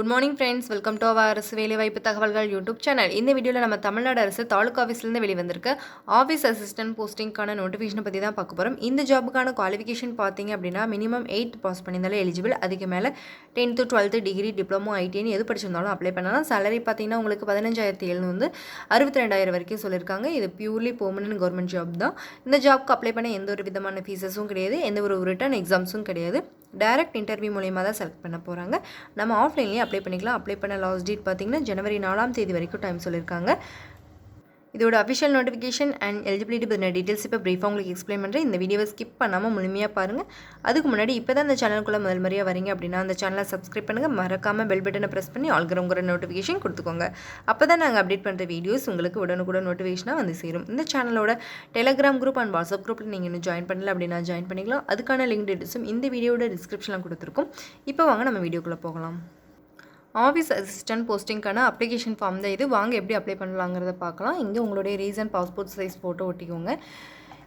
Good morning friends welcome to our அரசு வேலைவாய்ப்பு தகவல்கள் யூடியூப் சேனல் இந்த வீடியோவில் நம்ம தமிழ்நாடு அரசு தாலுக்கா ஆஃபீஸ்லேருந்து வெளிவந்திருக்க ஆஃபீஸ் அசிஸ்டன்ட் போஸ்டிங்கான நோட்டிஃபிகேஷன் பற்றி தான் பார்க்க போகிறோம் இந்த ஜாபுக்கான குவாலிஃபிகேஷன் பார்த்தீங்க அப்படின்னா மினிமம் எயித் பாஸ் பண்ணியிருந்தாலும் எலிஜிபிள் அதுக்கு மேலே டென்த்து டுவெல்த்து டிகிரி டிப்ளமோ ஐடின்னு எது படிச்சிருந்தாலும் அப்ளை பண்ணலாம். சேலரி பார்த்தீங்கன்னா உங்களுக்கு பதினஞ்சாயிரத்தி எழுநூறு வந்து அறுபத்தி ரெண்டாயிரம் வரைக்கும் சொல்லியிருக்காங்க. இது பியூர்லி பெர்மனன்ட் கவர்மெண்ட் ஜாப் தான். இந்த ஜாப்க்கு அப்ளை பண்ண எந்த ஒரு விதமான ஃபீஸஸும் கிடையாது. எந்த ஒரு ரிட்டன் எக்ஸாம்ஸும் கிடையாது. டைரக்ட் இன்டர்வியூ மூலியமாக தான் செலக்ட் பண்ண போகிறாங்க நம்ம ஆஃப்லைன்லேயே அப்ளை பண்ணிக்கலாம். அப்ளை பண்ண லாஸ்ட் டேட் பார்த்திங்கன்னா ஜனவரி நாலாம் தேதி வரைக்கும் டைம் சொல்லியிருக்காங்க. இதோட அஃபிஷியல் நோட்டிஃபிகேஷன் அண்ட் எலிஜிபிலிட்டி பற்றின டீட்டெயில்ஸ் இப்போ ப்ரீஃபாக உங்களுக்கு எக்ஸ்பிளைன் பண்ணுறேன் இந்த வீடியோவை ஸ்கிப் பண்ணாமல் முழுமையாக பாருங்கள் அதுக்கு முன்னாடி இப்போ தான் இந்த சேனலுக்குள்ளே முதல் முறையாக வரீங்க அப்படின்னா அந்த சேனலை சப்ஸ்கிரைப் பண்ணுங்கள் மறக்காமல் பெல் பட்டனை ப்ரெஸ் பண்ணி ஆல்கிறவங்கிற நோட்டிஃபிகேஷன் கொடுத்துக்கோங்க. அப்போ தான் நாங்கள் அப்டேட் பண்ணுற வீடியோஸ் உங்களுக்கு உடனுக்குடன் நோட்டிஃபிகேஷனாக வந்து சேரும். இந்த சேனலோட டெலகிராம் குரூப் அண்ட் வாட்ஸ்அப் குரூப்பில் நீங்கள் இன்னும் ஜாயின் பண்ணல அப்படின்னா ஜாயின் பண்ணிக்கலாம். அதுக்கான லிங்க் டீட்டெயில்ஸும் இந்த வீடியோட டிஸ்கிரிப்ஷனில் கொடுத்துருக்கோம். இப்போ வாங்க நம்ம வீடியோக்குள்ளே போகலாம். ஆஃபீஸ் அசிஸ்டன்ட் போஸ்டிங்க்கான அப்ளிகேஷன் ஃபார்ம் தான் இது. வாங்க எப்படி அப்ளை பண்ணலாங்கிறத பார்க்கலாம். இங்கே உங்களுடைய ரீசன் பாஸ்போர்ட் சைஸ் ஃபோட்டோ ஒட்டிக்கோங்க.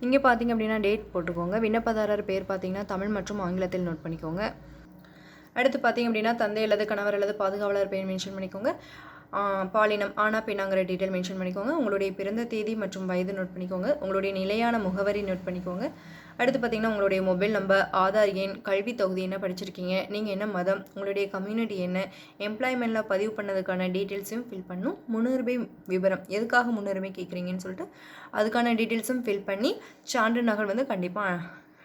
இங்கே பார்த்தீங்க அப்படின்னா டேட் போட்டுக்கோங்க. விண்ணப்பதாரர் பேர் பார்த்தீங்கன்னா தமிழ் மற்றும் ஆங்கிலத்தில் நோட் பண்ணிக்கோங்க. அடுத்து பார்த்தீங்க அப்படின்னா தந்தை அல்லது கணவர் அல்லது பாதுகாவலர் பேர் மென்ஷன் பண்ணிக்கோங்க. பாலினம் ஆனா பெண்ணாங்கிற டீட்டெயில் மென்ஷன் பண்ணிக்கோங்க. உங்களுடைய பிறந்த தேதி மற்றும் வயது நோட் பண்ணிக்கோங்க. உங்களுடைய நிலையான முகவரி நோட் பண்ணிக்கோங்க. அடுத்து பார்த்தீங்கன்னா உங்களுடைய மொபைல் நம்பர் ஆதார் எண் கல்வி தொகுதி என்ன படிச்சிருக்கீங்க நீங்கள் என்ன மதம் உங்களுடைய கம்யூனிட்டி என்ன எம்ப்ளாய்மெண்ட்டில் பதிவு பண்ணதுக்கான டீட்டெயில்ஸையும் ஃபில் பண்ணும் முன்னுரிமை விவரம் எதுக்காக முன்னுரிமை கேட்குறீங்கன்னு சொல்லிட்டு அதுக்கான டீட்டெயில்ஸும் ஃபில் பண்ணி சான்று நகல் வந்து கண்டிப்பாக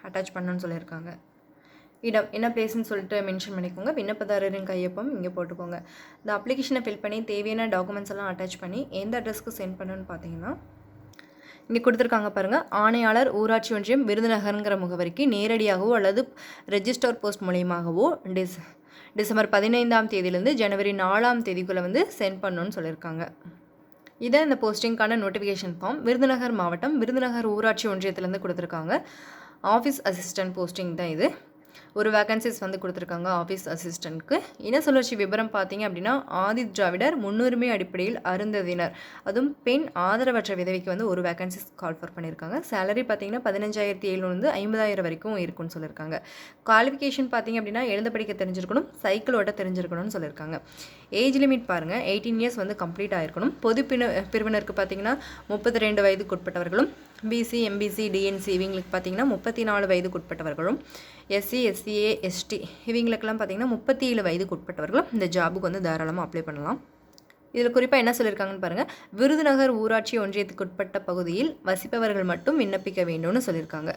அட்டாச் பண்ணணும்னு சொல்லியிருக்காங்க. இடம் என்ன பிளேஸ்னு சொல்லிட்டு மென்ஷன் பண்ணிக்கோங்க. விண்ணப்பதாரரின் கையொப்பம் இங்கே போட்டுக்கோங்க. இந்த அப்ளிகேஷனை ஃபில் பண்ணி தேவையான டாக்குமெண்ட்ஸ் எல்லாம் அட்டாச் பண்ணி எந்த அட்ரஸ்க்கு சென்ட் பண்ணணும்னு பார்த்தீங்கன்னா இங்கே கொடுத்துருக்காங்க பாருங்கள் ஆணையாளர் ஊராட்சி ஒன்றியம் விருதுநகருங்கிற முகவரிக்கு நேரடியாகவோ அல்லது ரெஜிஸ்டர் போஸ்ட் மூலியமாகவோ டிஸ் டிசம்பர் பதினைந்தாம் தேதியிலேருந்து ஜனவரி நாலாம் தேதிக்குள்ளே வந்து சென்ட் பண்ணணும்னு சொல்லியிருக்காங்க. இதை இந்த போஸ்டிங்க்கான நோட்டிஃபிகேஷன் ஃபார்ம் விருதுநகர் மாவட்டம் விருதுநகர் ஊராட்சி ஒன்றியத்திலேருந்து கொடுத்துருக்காங்க. ஆஃபீஸ் அசிஸ்டன்ட் போஸ்டிங் தான் இது. ஒரு வேகன்சிஸ் வந்து கொடுத்துருக்காங்க ஆஃபீஸ் அசிஸ்டண்ட்க்கு இன சுழற்சி விவரம் பார்த்தீங்க அப்படின்னா ஆதி திராவிடர் முன்னுரிமை அடிப்படையில் அருந்ததினர். அதுவும் பெண் ஆதரவற்ற விதவைக்கு வந்து ஒரு வேகன்சிஸ் கால் ஃபார் பண்ணியிருக்காங்க. சேலரி பார்த்தீங்கன்னா பதினஞ்சாயிரத்தி எழுநூறு ஐம்பதாயிரம் வரைக்கும் இருக்கும்னு சொல்லியிருக்காங்க. குவாலிஃபிகேஷன் பார்த்தீங்க அப்படின்னா எழுத படிக்க தெரிஞ்சிருக்கணும் சைக்கிள் ஓட்ட தெரிஞ்சிருக்கணும்னு சொல்லியிருக்காங்க. ஏஜ் லிமிட் பாருங்கள் எயிட்டீன் இயர்ஸ் வந்து கம்ப்ளீட் ஆயிருக்கணும். பொது பின பிரிவினருக்கு பார்த்தீங்கன்னா முப்பத்தி ரெண்டு வயதுக்குட்பட்டவர்களும் பிசி எம்பிசி டிஎன்சி இவங்களுக்கு பார்த்தீங்கன்னா முப்பத்தி நாலு வயதுக்குட்பட்டவர்களும் எஸ்சி எஸ்சிஏ எஸ்டி இவங்களுக்கெல்லாம் பார்த்தீங்கன்னா முப்பத்தி ஏழு வயதுக்குட்பட்டவர்களும் இந்த ஜாபுக்கு வந்து தாராளமாக அப்ளை பண்ணலாம். இதில் குறிப்பாக என்ன சொல்லியிருக்காங்கன்னு பாருங்கள் விருதுநகர் ஊராட்சி ஒன்றியத்துக்கு உட்பட்ட பகுதியில் வசிப்பவர்கள் மட்டும் விண்ணப்பிக்க வேண்டும்னு சொல்லியிருக்காங்க.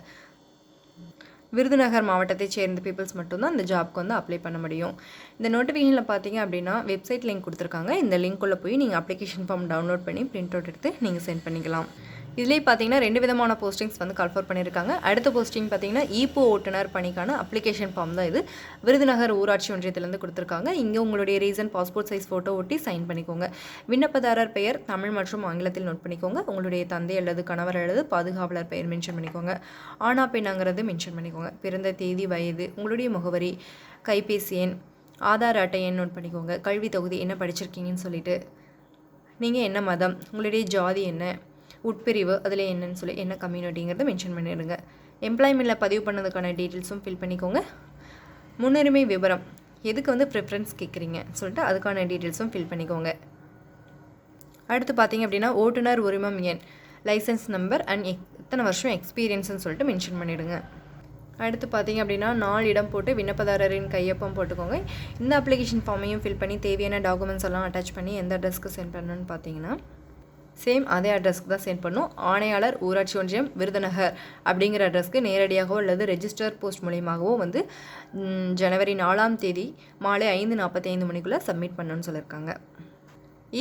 விருதுநகர் மாவட்டத்தை சேர்ந்த பீப்புள்ஸ் மட்டும்தான் இந்த ஜாப்க்கு வந்து அப்ளை பண்ண முடியும். இந்த நோட்டிஃபிகேஷனில் பார்த்தீங்க அப்படின்னா வெப்சைட் லிங்க் கொடுத்துருக்காங்க. இந்த லிங்க்குள்ளே போய் நீங்கள் அப்ளிகேஷன் ஃபார்ம் டவுன்லோட் பண்ணி பிரிண்ட் அவுட் எடுத்து நீங்கள் சென்ட் பண்ணிக்கலாம். இதுலேயே பார்த்தீங்கன்னா ரெண்டு விதமான போஸ்டிங்ஸ் வந்து கன்ஃபர் பண்ணியிருக்காங்க அடுத்த போஸ்டிங் பார்த்தீங்கன்னா ஈப்போ ஓட்டுநர் பணிக்கான அப்ளிகேஷன் ஃபார்ம் தான் இது. விருதுநகர் ஊராட்சி ஒன்றியத்திலேருந்து கொடுத்துருக்காங்க. இங்கே உங்களுடைய ரீசன் பாஸ்போர்ட் சைஸ் ஃபோட்டோ ஒட்டி சைன் பண்ணிக்கோங்க. விண்ணப்பதாரர் பெயர் தமிழ் மற்றும் ஆங்கிலத்தில் நோட் பண்ணிக்கோங்க. உங்களுடைய தந்தை அல்லது கணவர் அல்லது பாதுகாவலர் பெயர் மென்ஷன் பண்ணிக்கோங்க. ஆனா பெண்ணாங்கிறது மென்ஷன் பண்ணிக்கோங்க. பிறந்த தேதி வயது உங்களுடைய முகவரி கைபேசி எண் ஆதார் அட்டை எண் நோட் பண்ணிக்கோங்க. கல்வி தொகுதி என்ன படிச்சிருக்கீங்கன்னு சொல்லிட்டு. நீங்கள் என்ன மதம்? உங்களுடைய ஜாதி என்ன? உட்பிரிவு அதில் என்னன்னு சொல்லி என்ன கம்யூனிட்டிங்கிறத மென்ஷன் பண்ணிடுங்க. எம்ப்ளாய்மெண்ட்டில் பதிவு பண்ணதுக்கான டீட்டெயில்ஸும் ஃபில் பண்ணிக்கோங்க. முன்னுரிமை விவரம் எதுக்கு வந்து ப்ரிஃபரன்ஸ் கேட்குறீங்க சொல்லிட்டு அதுக்கான டீட்டெயில்ஸும் ஃபில் பண்ணிக்கோங்க. அடுத்து பார்த்தீங்க அப்படின்னா ஓட்டுநர் உரிமம் எண் லைசன்ஸ் நம்பர் அண்ட் எத்தனை வருஷம் எக்ஸ்பீரியன்ஸ்னு சொல்லிட்டு மென்ஷன் பண்ணிவிடுங்க அடுத்து பார்த்தீங்க அப்படின்னா நாலு இடம் போட்டு விண்ணப்பதாரரின் கையொப்பம் போட்டுக்கோங்க. இந்த அப்ளிகேஷன் ஃபார்மையும் ஃபில் பண்ணி தேவையான டாக்குமெண்ட்ஸ் எல்லாம் அட்டாச் பண்ணி எந்த அட்ரஸ்க்கு சென்ட் பண்ணணும்னு பார்த்தீங்கன்னா சேம் அதே அட்ரஸ்க்கு தான் சென்ட் பண்ணும். ஆணையாளர் ஊராட்சி ஒன்றியம் விருதுநகர் அப்படிங்கிற அட்ரஸ்க்கு நேரடியாகவோ அல்லது ரெஜிஸ்டர் போஸ்ட் மூலியமாகவோ வந்து ஜனவரி நாலாம் தேதி மாலை ஐந்து நாற்பத்தி ஐந்து மணிக்குள்ளே சப்மிட் பண்ணணும்னு சொல்லியிருக்காங்க.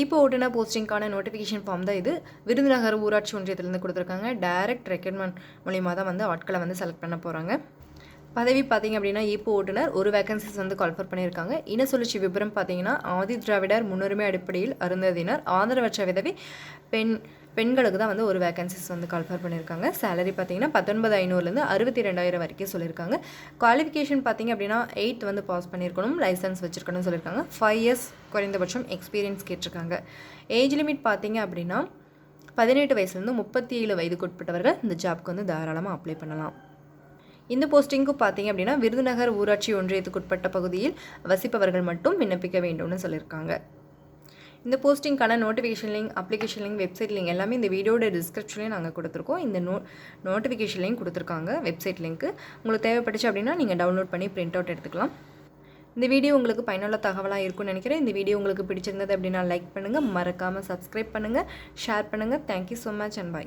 இப்போ ஓட்டுநர் போஸ்டிங்க்கான நோட்டிஃபிகேஷன் ஃபார்ம் தான் இது. விருதுநகர் ஊராட்சி ஒன்றியத்திலேருந்து கொடுத்துருக்காங்க. டைரக்ட் ரெக்ரூட்மெண்ட் மூலியமாக தான் வந்து ஆட்களை வந்து செலக்ட் பண்ண போகிறாங்க பதவி பார்த்தீங்க அப்படின்னா இப்போ ஓட்டுநர் ஒரு வேகன்சிஸ் வந்து கால்ஃபர் பண்ணியிருக்காங்க. இன சுழற்சி விபரம் பார்த்தீங்கன்னா ஆதி திராவிடர் முன்னுரிமை அடிப்படையில் அருந்ததினர் ஆதரவற்ற விதவி பெண் பெண்களுக்கு தான் வந்து ஒரு வேகன்சிஸ் வந்து கால்ஃபர் பண்ணியிருக்காங்க. சேலரி பார்த்தீங்கன்னா பத்தொன்பது ஐநூறுலேருந்து அறுபத்தி ரெண்டாயிரம் வரைக்கும் சொல்லியிருக்காங்க. குவாலிஃபிகேஷன் பார்த்தீங்க அப்படின்னா எயித் வந்து பாஸ் பண்ணியிருக்கணும் லைசன்ஸ் வச்சுருக்கணும்னு சொல்லியிருக்காங்க. ஃபைவ் இயர்ஸ் குறைந்தபட்சம் எக்ஸ்பீரியன்ஸ் கேட்டிருக்காங்க. ஏஜ் லிமிட் பார்த்தீங்க அப்படின்னா பதினெட்டு வயசுலேருந்து முப்பத்தி ஏழு வயதுக்கு உட்பட்டவர்கள் இந்த ஜாப்க்கு வந்து தாராளமாக அப்ளை பண்ணலாம். இந்த போஸ்டிங்க்கும் பார்த்தீங்க அப்படின்னா விருதுநகர் ஊராட்சி ஒன்றியத்துக்குட்பட்ட பகுதியில் வசிப்பவர்கள் மட்டும் விண்ணப்பிக்க வேண்டும்னு சொல்லியிருக்காங்க. இந்த போஸ்டிங்க்கான notification link application link website link எல்லாமே இந்த வீடியோட டிஸ்கிரிப்ஷன்லேயும் நாங்கள் கொடுத்துருக்கோம். இந்த நோ நோட்டிஃபிகேஷன் லிங்க் கொடுத்துருக்காங்க வெப்சைட் லிங்க்கு உங்களுக்கு தேவைப்பட்டுச்சு அப்படின்னா நீங்கள் டவுன்லோட் பண்ணி பிரிண்ட் அவுட் எடுத்துக்கலாம். இந்த வீடியோ உங்களுக்கு பயனுள்ள தகவலாக இருக்கும்னு நினைக்கிறேன். இந்த வீடியோ உங்களுக்கு பிடிச்சிருந்தது அப்படின்னா லைக் பண்ணுங்கள் மறக்காமல் சப்ஸ்கிரைப் பண்ணுங்கள் ஷேர் பண்ணுங்கள் thank you so much and bye